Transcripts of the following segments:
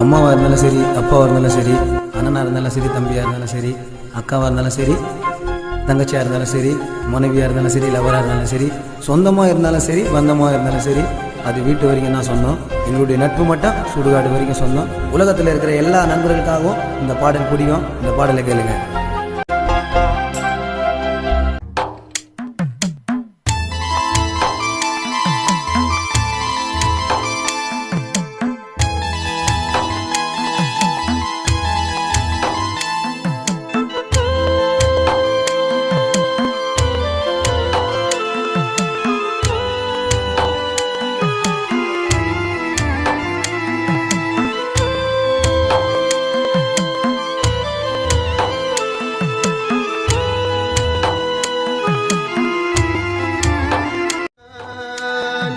அம்மாவாக இருந்தாலும் சரி அப்பாவாக இருந்தாலும் சரி அண்ணனாக இருந்தாலும் சரி தம்பியாக இருந்தாலும் சரி அக்காவாக இருந்தாலும் சரி தங்கச்சியாக இருந்தாலும் சரி மனைவியாக இருந்தாலும் சரி லவராக இருந்தாலும் சரி சொந்தமாக இருந்தாலும் சரி பந்தமாக இருந்தாலும் சரி அது வீட்டு வரைக்கும் தான் சொன்னோம் எங்களுடைய நட்பு மட்டும் சுடுகாடு வரைக்கும் சொன்னோம் உலகத்தில் இருக்கிற எல்லா நண்பர்களுக்காகவும் இந்த பாடல் பிடிக்கும் இந்த பாடலை கேளுங்கள்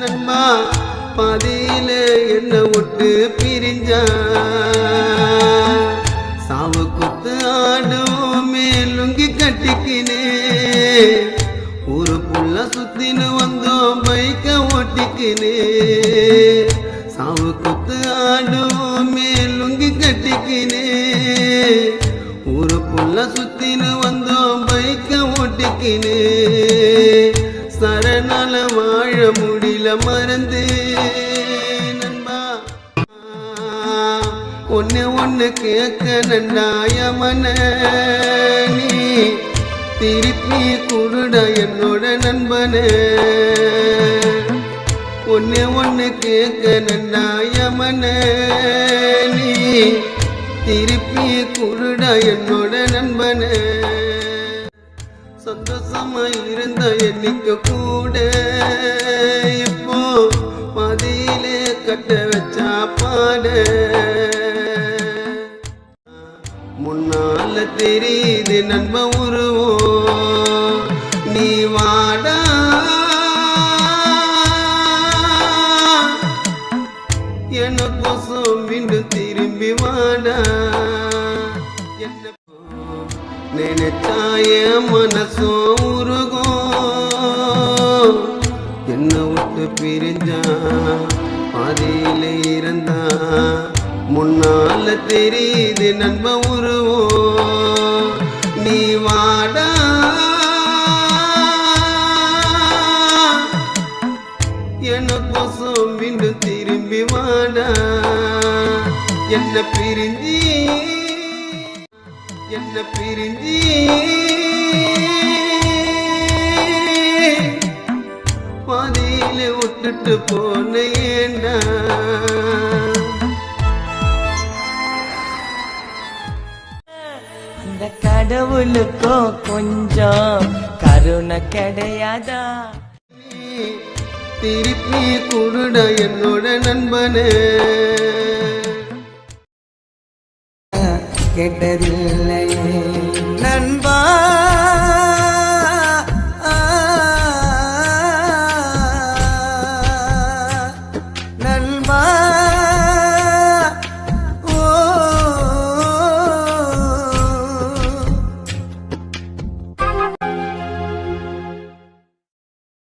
நண்பா பாதியில என்ன விட்டு பிரிஞ்ச சாவு குத்து ஆடும் மேலுங்கி கட்டிக்கினே. ஒரு புள்ள சுத்தின்னு வந்தோம் பைக்க ஓட்டிக்கினே. சாவு குத்து ஆடும் மேலுங்கி கட்டிக்கினே. ஒரு புள்ள சுத்தின்னு வந்தோம் பைக்க ஓட்டிக்கினே. முடியல மறந்து நண்பா. ஒன்னு ஒன்னு கேட்க நண்டாய மன நீ. திருப்பி குருட என்னோட நண்பனே. ஒன்னு ஒன்னு கேட்க நன்னாயமன நீ. திருப்பி குருட என்னோட நண்பனே. சந்தோஷமா இருந்த எண்ணிக்க கூட இப்போ மதியிலே கட்ட வச்சா பாட. முன்னால தெரியுது நண்ப உருவம் நீ வாடா. எனக்கோசம் மீண்டும் திரும்பி வாடா. நினைத்தாய நினைச்சாய மனசும் உருகும் என்ன விட்டு பிரிஞ்சா பாதியில இருந்தா முன்னால தெரியுது நண்ப உருவம் நீ வாடா. என்ன கோசம் மீண்டும் திரும்பி வாடா. என்ன பிரிஞ்சி என்ன பிரிஞ்சி பாதியில விட்டுட்டு போன ஏண்டா அந்த கடவுளுக்கும் கொஞ்சம் கருணை கிடையாதா? திருப்பி குடுட என்னோட நண்பனே. கேட்டதில்லையே.